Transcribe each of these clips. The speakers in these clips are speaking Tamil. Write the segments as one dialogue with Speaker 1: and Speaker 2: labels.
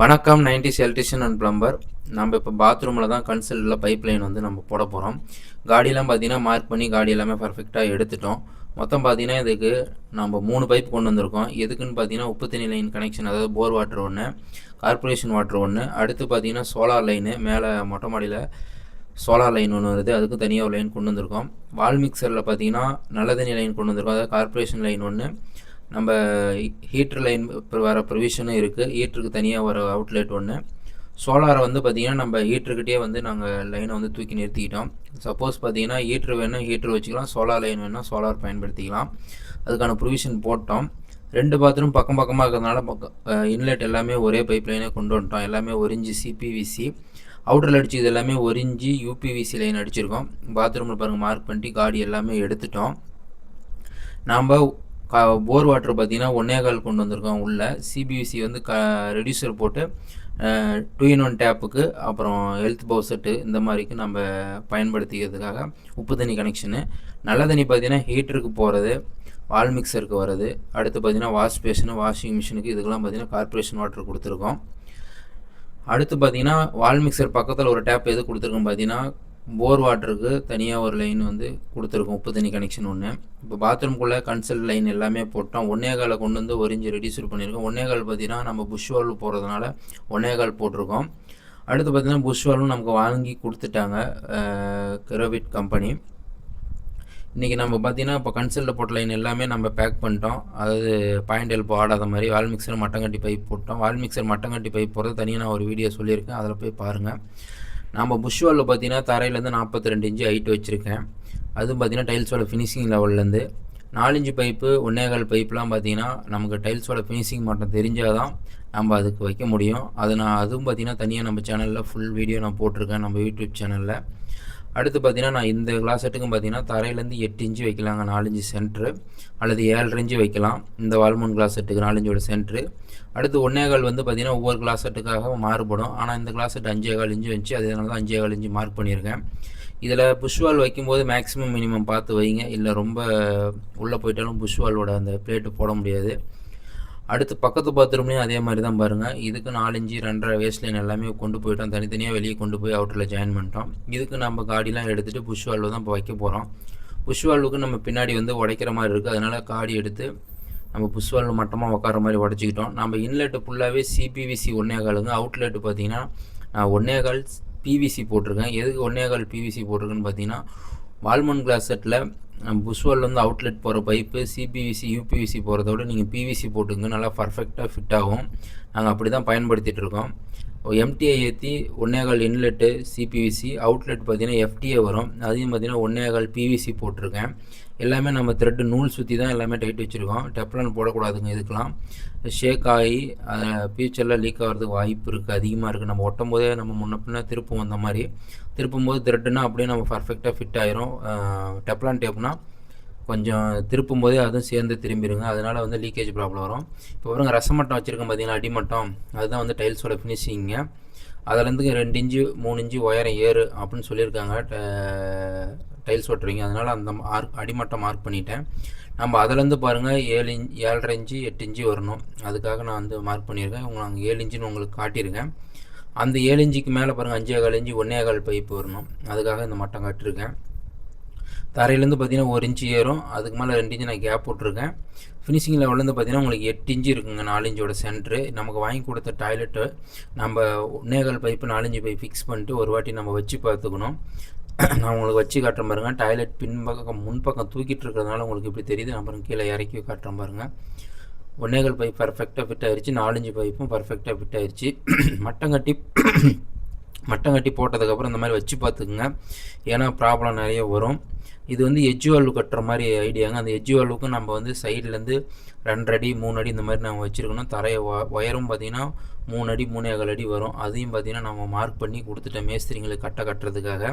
Speaker 1: வணக்கம் நைன்டிஸ் எலக்ட்ரிஷியன் அண்ட் பிளம்பர். நம்ம இப்போ பாத்ரூமில் தான் கன்சல்டில் பைப் லைன் வந்து நம்ம போட போகிறோம் காடியெல்லாம் பார்த்தீங்கன்னா மார்க் பண்ணி காடி எல்லாமே பர்ஃபெக்டாக எடுத்துட்டோம். மொத்தம் பார்த்தீங்கன்னா இதுக்கு நம்ம மூணு பைப் கொண்டு வந்திருக்கோம். எதுக்குன்னு பார்த்தீங்கன்னா உப்பு தண்ணி லைன் கனெக்ஷன் அதாவது போர் வாட்டர் ஒன்று கார்ப்பரேஷன் வாட்டர் ஒன்று அடுத்து பார்த்தீங்கன்னா சோலார் லைனு மேலே மொட்டை மாடியில் சோலார் லைன் ஒன்று வருது. அதுக்கு தனியாக ஒரு லைன் கொண்டு வந்திருக்கோம். வால் மிக்சரில் பார்த்தீங்கன்னா நல்ல தண்ணி லைன் கொண்டு வந்திருக்கோம். அதாவது கார்பரேஷன் லைன் ஒன்று நம்ம ஹீட்ரு லைன் இப்போ வர ப்ரொவிஷனும் இருக்குது ஹீட்டருக்கு தனியாக வர அவுட்லெட் ஒன்று சோலாரை வந்து பார்த்திங்கன்னா நம்ம ஹீட்டருக்கிட்டே வந்து நாங்கள் லைனை வந்து தூக்கி நிறுத்திக்கிட்டோம். சப்போஸ் பார்த்தீங்கன்னா ஹீட்ரு வேணும் ஹீட்ரு வச்சுக்கலாம். சோலார் லைன் வேணால் சோலார் பயன்படுத்திக்கலாம். அதுக்கான ப்ரொவிஷன் போட்டோம். ரெண்டு பாத்ரூம் பக்கம் பக்கமாக இருக்கிறதுனால பக்கம் இன்லெட் எல்லாமே ஒரே பைப் லைனே கொண்டு வந்துட்டோம். எல்லாமே ஒரிஞ்சு சிபிவிசி அவுட்டரில் அடித்து இது எல்லாமே ஒரிஞ்சு யூபிவிசி லைன் அடிச்சிருக்கோம். பாத்ரூமில் பாருங்கள் மார்க் பண்ணிட்டு காடி எல்லாமே எடுத்துட்டோம். நாம் கா போர் வாட்டர் பார்த்தீங்கன்னா ஒன்னே கால் கொண்டு வந்திருக்கோம் உள்ள. சிபிஎஸ்சி வந்து க ரெடியூசர் போட்டு டூ இன் ஒன் டேப்புக்கு அப்புறம் ஹெல்த் பவுசெட்டு இந்த மாதிரிக்கு நம்ம பயன்படுத்திக்கிறதுக்காக உப்பு தண்ணி கனெக்ஷனு நல்ல தண்ணி பார்த்தீங்கன்னா ஹீட்டருக்கு போகிறது வால் மிக்சருக்கு வருது அடுத்து பார்த்தீங்கன்னா வாஷ் பேஷனு வாஷிங் மிஷினுக்கு இதுக்கெல்லாம் பார்த்தீங்கன்னா கார்பரேஷன் வாட்டர் கொடுத்துருக்கோம். அடுத்து பார்த்தீங்கன்னா வால் மிக்சர் பக்கத்தில் ஒரு டேப் எது கொடுத்துருக்கோம் பார்த்தீங்கன்னா போர் வாட்டருக்கு தனியாக ஒரு லைன் வந்து கொடுத்துருக்கோம். உப்பு தண்ணி கனெக்ஷன் ஒன்று இப்போ பாத்ரூம்குள்ளே கன்சல் லைன் எல்லாமே போட்டோம் ஒன்னே காலை கொண்டு வந்து ஒரு இன்ச்சு ரெடியூசர் பண்ணியிருக்கோம் ஒன்னே கால் பார்த்தீங்கன்னா நம்ம புஷ் வால்வு போகிறதுனால ஒன்னே கால் போட்டிருக்கோம். அடுத்து பார்த்திங்கன்னா புஷ் வால்வும் நமக்கு வாங்கி கொடுத்துட்டாங்க கிரோவிட் கம்பெனி இன்றைக்கி நம்ம பார்த்திங்கன்னா இப்போ கன்சல்ட்டில் போட்ட லைன் எல்லாமே நம்ம பேக் பண்ணிட்டோம். அதாவது பாயிண்ட் எல்போ ஆடாத மாதிரி வால் மிக்சர் மட்டங்கட்டி பைப் போட்டோம். வால் மிக்சர் மட்டங்கட்டி பைப் போடுறது தனியாக நான் ஒரு வீடியோ சொல்லியிருக்கேன். அதில் போய் பாருங்கள் நம்ம புஷ் வாலில் பார்த்தீங்கன்னா தரையிலேருந்து நாற்பத்தி ரெண்டு இன்ச்சு ஹைட் வச்சுருக்கேன். அதுவும் பார்த்தீங்கன்னா டைல்ஸோட ஃபினிஷிங் லெவல்லேருந்து நாலஞ்சு பைப்பு ஒன்னேகால் பைப்லாம் பார்த்தீங்கன்னா நமக்கு டைல்ஸோட ஃபினிஷிங் மட்டும் தெரிஞ்சால் தான் நம்ம அதுக்கு வைக்க முடியும். அது நான் அதுவும் பார்த்தீங்கன்னா தனியாக நம்ம சேனலில் ஃபுல் வீடியோ நான் போட்டிருக்கேன் நம்ம யூடியூப் சேனலில் அடுத்து பார்த்தீங்கன்னா நான் இந்த கிளாஸ் செட்டுக்கும் பார்த்தீங்கன்னா தரையிலேருந்து எட்டு இன்ச்சு வைக்கலாங்க. நாலஞ்சு சென்ட்ரு அல்லது ஏழரை இன்ச்சு வைக்கலாம். இந்த வால்மூன் கிளாஸ் செட்டுக்கு நாலஞ்சோட சென்ட்ரு அடுத்து ஒன்னேகால் வந்து பார்த்தீங்கன்னா ஒவ்வொரு கிளாஸ் செட்டுக்காக மாறுபடும். ஆனால் இந்த கிளாஸ் செட் அஞ்சே கால் இன்ச்சு வச்சு அதனால தான் அஞ்சே கால் இன்ச்சு மார்க் பண்ணியிருக்கேன். இதில் புஷ்வால் வைக்கும்போது மேக்ஸிமம் மினிமம் பார்த்து வைங்க. இல்லை ரொம்ப உள்ளே போயிட்டாலும் புஷ்வாலோட அந்த பிளேட்டு போட முடியாது. அடுத்து பக்கத்து பாத்ரூம்லேயும் அதே மாதிரி தான் பாருங்கள் இதுக்கு நாலஞ்சு ரெண்டரை வேஸ்ட் லைன் எல்லாமே கொண்டு போயிட்டோம். தனித்தனியாக வெளியே கொண்டு போய் அவுட்டரில் ஜாயின் பண்ணிட்டோம். இதுக்கு நம்ம காடிலாம் எடுத்துகிட்டு புஷ் வால்வு தான் இப்போ வைக்க போகிறோம் புஷ் வால்வுக்கு நம்ம பின்னாடி வந்து உடைக்கிற மாதிரி இருக்குது அதனால் காடி எடுத்து நம்ம புஷ் வால்வு மட்டமாக உட்கார மாதிரி உடச்சிக்கிட்டோம். நம்ம இன்லெட்டு ஃபுல்லாகவே சிபிவிசி ஒன்றே காலுங்க. அவுட்லெட்டு பார்த்தீங்கன்னா நான் ஒன்றே கால் பிவிசி போட்டிருக்கேன். எதுக்கு ஒன்றே கால் பிவிசி போட்டிருக்குன்னு பார்த்தீங்கன்னா வால்மன் கிளாஸ் செட்டில் புஷ்வல்லேருந்து அவுட்லெட் போகிற பைப்பு சிபிவிசி யூபிவிசி போகிறத விட நீங்கள் பிவிசி போட்டுங்க நல்லா பர்ஃபெக்டாக ஃபிட் ஆகும். நாங்கள் அப்படி தான் பயன்படுத்திகிட்டு இருக்கோம் எம்டிஐ ஏற்றி ஒன்னேகால் இன்லெட்டு சிபிவிசி அவுட்லெட் பார்த்தீங்கன்னா எஃப்டிஏ வரும். அதையும் பார்த்தீங்கன்னா ஒன்னேகால் பிவிசி போட்டிருக்கேன். எல்லாமே நம்ம த்ரெட்டு நூல் சுற்றி தான் எல்லாமே டைட் வச்சுருக்கோம். டெப்லான் போடக்கூடாதுங்க இதுக்கெலாம் ஷேக் ஆகி ஃபியூச்சரில் லீக் ஆகிறதுக்கு வாய்ப்பு இருக்குது அதிகமாக இருக்குது நம்ம ஒட்டும் போதே நம்ம முன்ன பின்ன திருப்பம் அந்த மாதிரி. திருப்பும் போது த்ரெட்டுனா அப்படியே நம்ம பர்ஃபெக்டாக ஃபிட் ஆயிரும். டெப்லான் டேப்னா கொஞ்சம் திருப்பும் போதே அதுவும் சேர்ந்து திரும்பிடுங்க அதனால் வந்து லீக்கேஜ் ப்ராப்ளம் வரும். இப்போ பாருங்க ரசமட்டம் வச்சுருக்கோம் பார்த்தீங்கன்னா அடிமட்டம் அதுதான் வந்து டைல்ஸோட ஃபினிஷிங்க அதுலேருந்து ரெண்டு இன்ச்சு மூணு இன்ச்சு உயரம் ஏறு அப்படின்னு சொல்லியிருக்காங்க. டைல்ஸ் ஒட்டுறீங்க. அதனால் அந்த மார்க் அடிமட்டம் மார்க் பண்ணிட்டேன். நம்ம அதிலேருந்து பாருங்கள் ஏழு இன்ச் ஏழரை இன்ச்சு எட்டு இன்ச்சு வரணும். அதுக்காக நான் வந்து மார்க் பண்ணியிருக்கேன். உங்களை நாங்கள் ஏழு இன்ச்சுன்னு உங்களுக்கு காட்டியிருக்கேன். அந்த ஏழு இன்ச்சுக்கு மேலே பாருங்கள் அஞ்சே கால் இன்ச்சு ஒன்றே கால் பைப்பு வரணும். அதுக்காக இந்த மட்டம் காட்டியிருக்கேன். தரையிலேருந்து பார்த்தீங்கன்னா ஒரு இன்ச்சு ஏறும். அதுக்கு மேலே ரெண்டு இன்ச்சு நான் கேப் விட்ருக்கேன் ஃபினிஷிங் லெவல்லேருந்து பார்த்தீங்கன்னா உங்களுக்கு எட்டு இன்ச்சு இருக்குங்க நாலு இன்ச்சோட சென்ட்ரு நமக்கு வாங்கி கொடுத்த டாய்லெட்டு நம்ம நேகல் பைப்பு நாலஞ்சு பைப் ஃபிக்ஸ் பண்ணிட்டு ஒரு வாட்டி நம்ம வச்சு பார்த்துக்கணும். நான் உங்களுக்கு வச்சு காட்டுறேன் பாருங்கள் டாய்லெட் பின்பக்கம் முன்பக்கம் தூக்கிட்டு இருக்கிறதுனால உங்களுக்கு இப்படி தெரியுது. அப்புறம் கீழே இறக்கி காட்டுறேன் பாருங்கள் ஒன்னேகல் பைப் பர்ஃபெக்டாக ஃபிட் ஆயிடுச்சு நாலஞ்சு பைப்பும் பர்ஃபெக்டாக ஃபிட் ஆயிடுச்சு மட்டம் கட்டி மட்டம் கட்டி போட்டதுக்கப்புறம் இந்த மாதிரி வச்சு பார்த்துக்குங்க. ஏன்னா ப்ராப்ளம் நிறைய வரும். இது வந்து எஜ்ஜு வால்வு கட்டுற மாதிரி ஐடியாங்க அந்த எஜ்ஜு வால்வுக்கு நம்ம வந்து சைட்லேருந்து ரெண்டு அடி மூணு அடி இந்த மாதிரி நம்ம வச்சுருக்கணும். தரையை ஒயரும் பார்த்திங்கன்னா மூணு அடி மூணே ஏழு அடி வரும். அதையும் பார்த்திங்கன்னா நம்ம மார்க் பண்ணி கொடுத்துட்டேன் மேஸ்திரிங்களுக்கு கட்டை கட்டுறதுக்காக.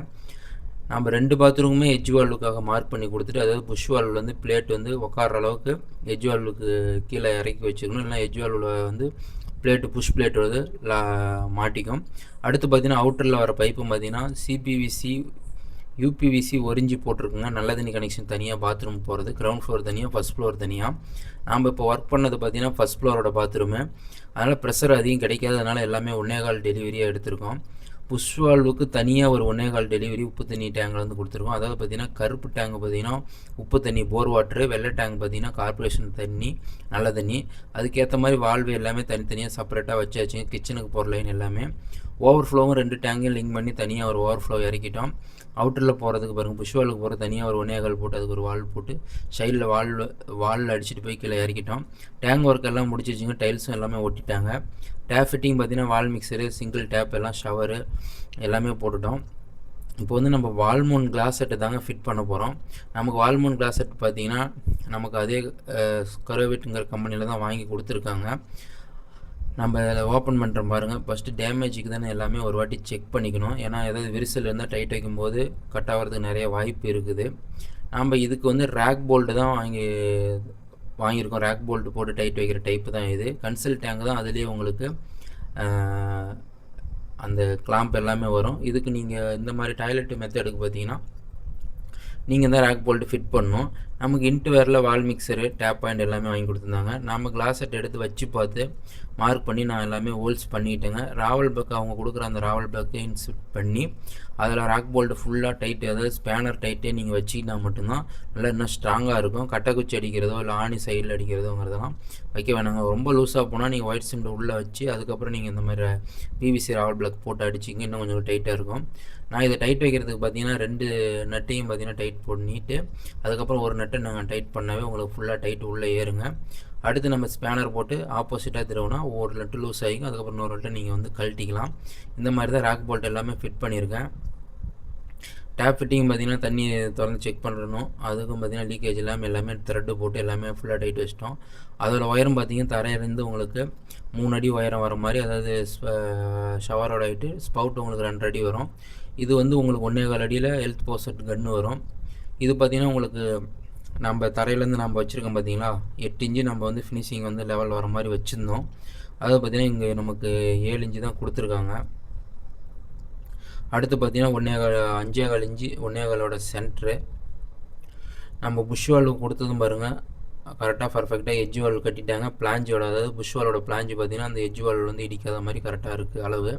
Speaker 1: நம்ம ரெண்டு பாத்ரூமுமே எஜ் வால்வுக்காக மார்க் பண்ணி கொடுத்துட்டு அதாவது புஷ் வால்வில் வந்து பிளேட் வந்து உட்கார அளவுக்கு எஜ் வால்வுக்கு கீழே இறக்கி வச்சுக்கணும் இல்லைனா எஜ் வால்வில் வந்து பிளேட்டு புஷ் பிளேட் வந்து மாட்டிக்கும். அடுத்து பார்த்திங்கன்னா அவுட்டரில் வர பைப்பு பார்த்திங்கன்னா சிபிவிசி யூபிவிசி ஒரிஞ்சு போட்டிருக்குங்க. நல்ல தண்ணி கனெக்ஷன் தனியாக பாத்ரூம் போகிறது கிரவுண்ட் ஃப்ளோர் தனியாக ஃபஸ்ட் ஃப்ளோர் தனியாக நாம் இப்போ ஒர்க் பண்ணது பார்த்தீங்கன்னா ஃபஸ்ட் ஃப்ளோரோட பாத்ரூமு அதனால் ப்ரெஷர் அதிகம் கிடைக்காதனால எல்லாமே ஒன்னே கால் டெலிவரியாக எடுத்திருக்கோம். புஷ்வாழ்வுக்கு தனியாக ஒரு ஒன்றே கால் டெலிவரி உப்பு தண்ணி டேங்கில் வந்து கொடுத்துருக்கோம் அதாவது பார்த்தீங்கன்னா கருப்பு டேங்க் பார்த்திங்கன்னா உப்பு தண்ணி போர் வாட்ரு வெள்ளை டேங்க் பார்த்திங்கன்னா கார்பரேஷன் தண்ணி நல்ல தண்ணி. அதுக்கேற்ற மாதிரி வால்வு எல்லாமே தனித்தனியாக செப்பரேட்டாக வச்சாச்சுங்க கிச்சனுக்கு போகிற லைன் எல்லாமே. ஓவர் ஃப்ளோவும் ரெண்டு டேங்கையும் லிங்க் பண்ணி தனியாக ஒரு ஓவர் ஃப்ளோ இறக்கிட்டோம். அவுட்டரில் போகிறதுக்கு பாருங்கள் புஷ்வாலுக்கு போகிற தனியாக ஒரு ஒன்னேகால் போட்டு அதுக்கு ஒரு வால் போட்டு சைடில் வால் வாலில் அடிச்சுட்டு போய் கீழே இறக்கிட்டோம். டேங்க் ஒர்க் எல்லாம் முடிச்சிருச்சுங்க டைல்ஸும் எல்லாமே ஒட்டிட்டாங்க. டேப் ஃபிட்டிங் பார்த்தீங்கன்னா வால் மிக்சரு சிங்கிள் டேப் எல்லாம் ஷவரு எல்லாமே போட்டுட்டோம். இப்போ வந்து நம்ம வால்மோன் கிளாஸ் செட்டு தாங்க ஃபிட் பண்ண போகிறோம் நமக்கு வால்மோன் கிளாஸ் செட் பார்த்தீங்கன்னா நமக்கு அதே கரோவேட்டுங்கிற கம்பெனியில் தான் வாங்கி கொடுத்துருக்காங்க. நம்ம அதில் ஓப்பன் பண்ணுறோம் பாருங்கள் ஃபஸ்ட்டு டேமேஜுக்கு தானே எல்லாமே ஒரு வாட்டி செக் பண்ணிக்கணும். ஏன்னா ஏதாவது விரிசல் இருந்தால் டைட் வைக்கும்போது கட் ஆகிறதுக்கு நிறைய வாய்ப்பு இருக்குது. நம்ம இதுக்கு வந்து ரேக் போல்ட்டு தான் வாங்கி வாங்கியிருக்கோம். ரேக் போல்ட்டு போட்டு டைட் வைக்கிற டைப்பு தான் இது. கன்சல் டேங்க் தான் அதுலேயே உங்களுக்கு அந்த கிளாம்ப் எல்லாமே வரும். இதுக்கு நீங்கள் இந்த மாதிரி டாய்லெட் மெத்தடுக்கு பார்த்தீங்கன்னா நீங்கள் தான் ரேக் போல்ட்டு ஃபிட் பண்ணணும். நமக்கு இன்ட்டு வேரில் வால் மிக்சரு டேப் பாயிண்ட் எல்லாமே வாங்கி கொடுத்துருந்தாங்க. நம்ம கிளாஸ் செட் எடுத்து வச்சு பார்த்து மார்க் பண்ணி நான் எல்லாமே ஹோல்ஸ் பண்ணிட்டேங்க. ராவல் பேக் அவங்க கொடுக்குற அந்த ராவல் பேக்கை இன்சிட் பண்ணி அதில் ராக் போல்ட்டு ஃபுல்லாக டைட்டு அதாவது ஸ்பேனர் டைட்டே நீங்கள் வச்சிக்கிட்டா மட்டும்தான் நல்லா இன்னும் ஸ்ட்ராங்காக இருக்கும். கட்டக்குச்சி அடிக்கிறதோ இல்லை ஆணி சைடில் அடிக்கிறதோங்கிறதெல்லாம் வைக்க வேணாங்க. ரொம்ப லூஸாக போனால் நீங்கள் ஒயிட் சிமெண்ட் உள்ளே வச்சு அதுக்கப்புறம் நீங்கள் இந்த மாதிரி பிவிசி ராவல் பிளாக் போட்டு அடிச்சிங்க. இன்னும் கொஞ்சம் டைட்டாக இருக்கும். நான் இதை டைட் வைக்கிறதுக்கு பார்த்தீங்கன்னா ரெண்டு நட்டையும் பார்த்தீங்கன்னா டைட் பண்ணிவிட்டு அதுக்கப்புறம் ஒரு நட்டை நாங்கள் டைட் பண்ணாவே உங்களுக்கு ஃபுல்லாக டைட் உள்ளே ஏறுங்க. அடுத்து நம்ம ஸ்பேனர் போட்டு ஆப்போசிட்டாக திருவினா ஒரு லட்டு லூஸ் ஆகிக்கும். அதுக்கப்புறம் இன்னொரு லட்டு நீங்கள் வந்து கழட்டிக்கலாம். இந்த மாதிரி தான் ராக் போல்ட் எல்லாமே ஃபிட் பண்ணியிருக்கேன். டேப் ஃபிட்டிங் பார்த்திங்கன்னா தண்ணி திறந்து செக் பண்ணணும். அதுக்கும் பார்த்திங்கன்னா லீக்கேஜ் இல்லாமல் எல்லாமே த்ரெட்டு போட்டு எல்லாமே ஃபுல்லாக டைட் வச்சிட்டோம். அதோட ஒயரும் பார்த்திங்கன்னா தரையிலேருந்து உங்களுக்கு மூணு அடி ஒயரம் வர மாதிரி அதாவது ஷவரோட ஹைட்டு ஸ்பவுட் உங்களுக்கு ரெண்டு அடி வரும். இது வந்து உங்களுக்கு ஒன்றே கால் அடியில் ஹெல்த் போசட் கன்று வரும். இது பார்த்திங்கன்னா உங்களுக்கு நம்ம தரையிலேருந்து நம்ம வச்சுருக்கோம் பார்த்தீங்களா? எட்டு இன்ச்சு நம்ம வந்து ஃபினிஷிங் வந்து லெவல் வர மாதிரி வச்சுருந்தோம். அதை பார்த்திங்கன்னா இங்கே நமக்கு ஏழு இன்ச்சு தான் கொடுத்துருக்காங்க. அடுத்து பார்த்திங்கன்னா ஒன்றே கால் அஞ்சே கால் இன்ச்சு ஒன்றே காலோட சென்ட்ரு நம்ம புஷ் வால்வு கொடுத்ததும் பாருங்கள் கரெக்டாக பர்ஃபெக்டாக எஜ்ஜு வால் கட்டிட்டாங்க. பிளாஞ்சோட அதாவது புஷ் வாலோட பிளாஞ்சு பார்த்திங்கன்னா அந்த எஜ்ஜு வால் வந்து இடிக்காத மாதிரி கரெக்டாக இருக்குது அளவு.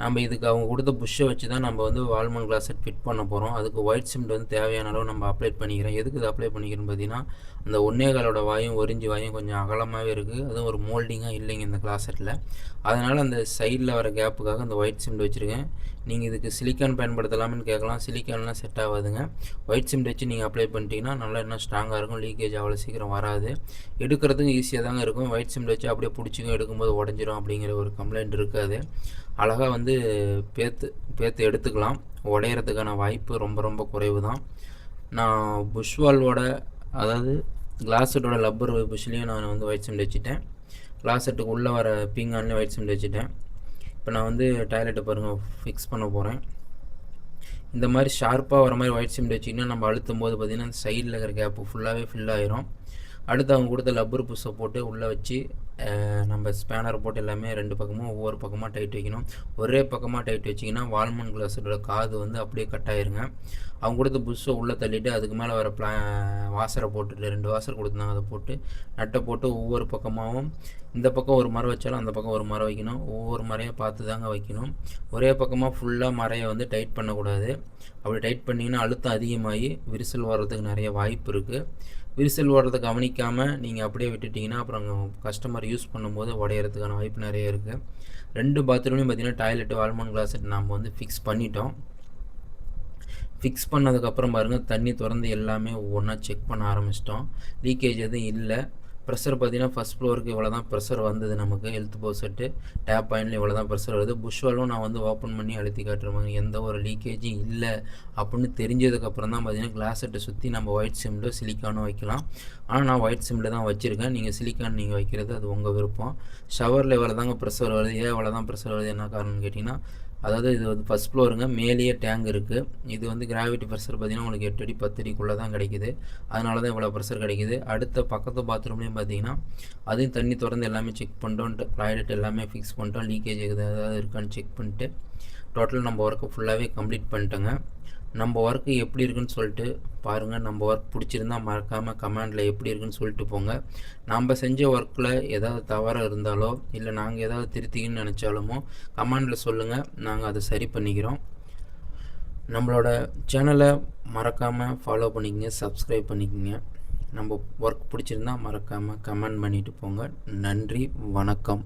Speaker 1: நம்ம இதுக்கு அவங்க கொடுத்த புஷ்ஷை வச்சு தான் நம்ம வந்து வால்மன் கிளாஸட் ஃபிட் பண்ண போகிறோம் அதுக்கு ஒயிட் சிமெண்ட் வந்து தேவையான அளவு நம்ம அப்ளை பண்ணிக்கிறோம். எதுக்கு இது அப்ளை பண்ணிக்கிறோம் பார்த்தீங்கன்னா அந்த ஒன்னேகாலோட வாயும் ஒரிஞ்சு வாயும் கொஞ்சம் அகலமாகவே இருக்குது அதுவும் ஒரு மோல்டிங்காக இல்லைங்க இந்த கிளாஸ் அதனால் அந்த சைடில் வர கேப்புக்காக அந்த ஒயிட் சிமெண்ட் வச்சுருக்கேன். நீங்கள் இதுக்கு சிலிக்கான் பயன்படுத்தலாம்னு கேட்கலாம். சிலிக்கான்லாம் செட் ஆகாதுங்க. ஒயிட் சிமெண்ட் வச்சு நீங்கள் அப்ளை பண்ணிட்டீங்கன்னா நல்லா இன்னும் ஸ்ட்ராங்காக இருக்கும். லீக்கேஜ் அவ்வளோ சீக்கிரம் வராது. எடுக்கிறதுக்கும் ஈஸியாக தாங்க இருக்கும். ஒயிட் சிமெண்ட் வச்சு அப்படியே பிடிச்சிக்கும் எடுக்கும்போது உடஞ்சிரும் அப்படிங்கிற ஒரு கம்ப்ளைண்ட் இருக்காது. அழகாக வந்து பேத்து பேத்து எடுத்துக்கலாம். உடையிறதுக்கான வாய்ப்பு ரொம்ப ரொம்ப குறைவு தான் நான் புஷ்வால்வோட அதாவது கிளாஸ் செட்டோட லப்பர் புஷ்லேயும் நான் வந்து ஒயிட் சிமெண்ட் வச்சுட்டேன். கிளாஸ் செட்டுக்கு உள்ளே வர பீங்கான்லேயும் ஒயிட் சிமெண்ட் வச்சுட்டேன். இப்போ நான் வந்து டாய்லெட்டை பாருங்கள் ஃபிக்ஸ் பண்ண போகிறேன் இந்த மாதிரி ஷார்ப்பாக வர மாதிரி ஒயிட் சிமெண்ட் வச்சிங்கன்னா நம்ம அழுத்தும் போது பார்த்திங்கன்னா அந்த சைடில் இருக்கிற கேப்பு ஃபுல்லாகவே ஃபில் ஆயிரும். அடுத்து அவங்க கொடுத்த லப்பர் புஷை போட்டு உள்ளே வச்சு நம்ம ஸ்பேனர் போட்டு எல்லாமே ரெண்டு பக்கமும் ஒவ்வொரு பக்கமாக டைட் வைக்கணும். ஒரே பக்கமாக டைட் வச்சிங்கன்னா வால்மன் கிளாஸோட காது வந்து அப்படியே கட் ஆயிருங்க. அவங்க கொடுத்த புஷ்ஷை உள்ளே தள்ளிட்டு அதுக்கு மேலே வர பிளா வாசரை போட்டுட்டு ரெண்டு வாசர் கொடுத்துருந்தாங்க அதை போட்டு நட்டை போட்டு ஒவ்வொரு பக்கமாகவும் இந்த பக்கம் ஒரு மரம் வச்சாலும் அந்த பக்கம் ஒரு மரம் வைக்கணும். ஒவ்வொரு மரையை பார்த்து தாங்க வைக்கணும். ஒரே பக்கமாக ஃபுல்லாக மரையை வந்து டைட் பண்ணக்கூடாது. அப்படி டைட் பண்ணிங்கன்னா அழுத்தம் அதிகமாகி விரிசல் வர்றதுக்கு நிறைய வாய்ப்பு இருக்குது விரிசல் ஓடுறதை கவனிக்காமல் நீங்கள் அப்படியே விட்டுட்டிங்கன்னா அப்புறம் கஸ்டமர் யூஸ் பண்ணும்போது உடையிறதுக்கான வாய்ப்பு நிறைய இருக்குது ரெண்டு பாத்ரூம்லையும் பார்த்தீங்கன்னா டாய்லெட்டு வால்மோன் கிளாஸெட் நம்ம வந்து ஃபிக்ஸ் பண்ணிட்டோம். ஃபிக்ஸ் பண்ணதுக்கப்புறம் பாருங்கள் தண்ணி திறந்து எல்லாமே ஒவ்வொன்றா செக் பண்ண ஆரம்பிச்சிட்டோம். லீக்கேஜ் எதுவும் இல்லை. ப்ரெஷர் பார்த்தீங்கன்னா ஃபஸ்ட் ஃப்ளோருக்கு இவ்வளோ தான் ப்ரெஷர் வந்தது நமக்கு. ஹெல்த் போசெட்டு டேப் பாயிண்ட்ல இவ்வளோ தான் ப்ரெஷர் வருது. புஷ்வாலும் நான் வந்து ஓப்பன் பண்ணி அழுத்தி காட்டுறேன் எந்த ஒரு லீக்கேஜும் இல்லை அப்படின்னு தெரிஞ்சதுக்கப்புறம் தான் பார்த்தீங்கன்னா கிளாஸ் செட்டை சுற்றி நம்ம ஒயிட் சிம்மில் சிலிக்கானும் வைக்கலாம். ஆனால் நான் ஒயிட் சிம்மில் தான் வச்சுருக்கேன். நீங்கள் சிலிக்கான் நீங்கள் வைக்கிறது அது உங்கள் விருப்பம். ஷவரில் இவ்வளோ தாங்க ப்ரெஷர் வருது. ஏன் இவ்வளோ தான் ப்ரெஷர் வருது? என்ன காரணம்னு கேட்டிங்கன்னா அதாவது இது வந்து ஃபஸ்ட் ஃப்ளோருங்க மேலேயே டேங்க் இருக்குது இது வந்து கிராவிட்டி ப்ரெஷர் பார்த்திங்கன்னா உங்களுக்கு எட்டு அடி பத்து அடிக்குள்ளே தான் கிடைக்குது. அதனால தான் இவ்வளோ ப்ரெஷர் கிடைக்குது. அடுத்த பக்கத்து பாத்ரூம்லேயும் பார்த்தீங்கன்னா அதையும் தண்ணி திறந்து எல்லாமே செக் பண்ணிட்டோம் டாய்லெட் எல்லாமே ஃபிக்ஸ் பண்ணிட்டோம். லீக்கேஜ் ஏதாவது இருக்கான்னு செக் பண்ணிட்டு டோட்டல் நம்ம ஒர்க்கை ஃபுல்லாகவே கம்ப்ளீட் பண்ணிட்டோங்க. நம்ம ஒர்க்கு எப்படி இருக்குன்னு சொல்லிட்டு பாருங்கள் நம்ம ஒர்க் பிடிச்சிருந்தா மறக்காமல் கமெண்டில் எப்படி இருக்குன்னு சொல்லிட்டு போங்க. நம்ம செஞ்ச ஒர்க்கில் ஏதாவது தவறாக இருந்தாலோ இல்லை நாங்கள் ஏதாவது திருத்திக்கணும்னு நினச்சாலுமோ கமெண்டில் சொல்லுங்கள் நாங்கள் அதை சரி பண்ணிக்கிறோம். நம்மளோட சேனலை மறக்காமல் ஃபாலோ பண்ணிக்கங்க சப்ஸ்கிரைப் பண்ணிக்கோங்க. நம்ம ஒர்க் பிடிச்சிருந்தா மறக்காமல் கமெண்ட் பண்ணிவிட்டு போங்க. நன்றி வணக்கம்.